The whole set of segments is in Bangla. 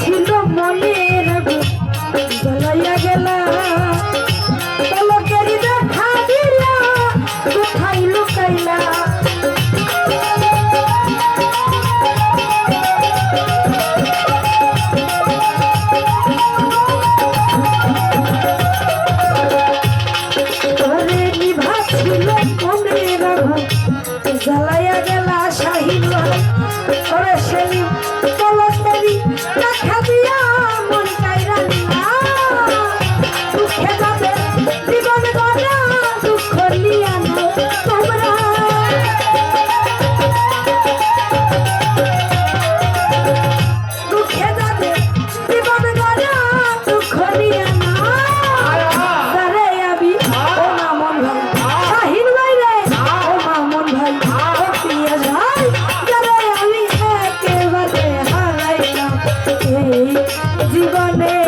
ছিল মনের জলাইয়া গেলা। তলকেরি দেখা দিলা কোথায় লুকাইলা? জ্বালায় জীবনে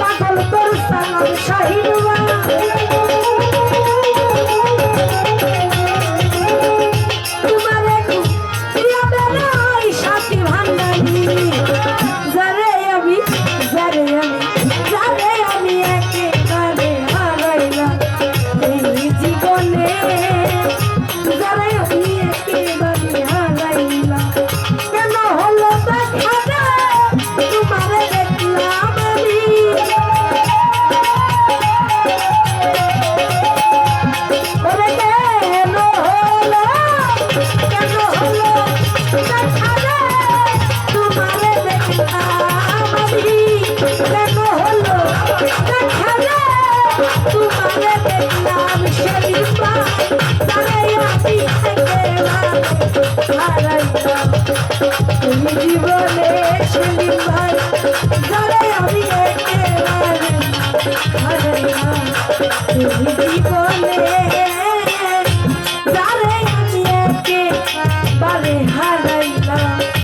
পাগল তোর সালাম Thank you.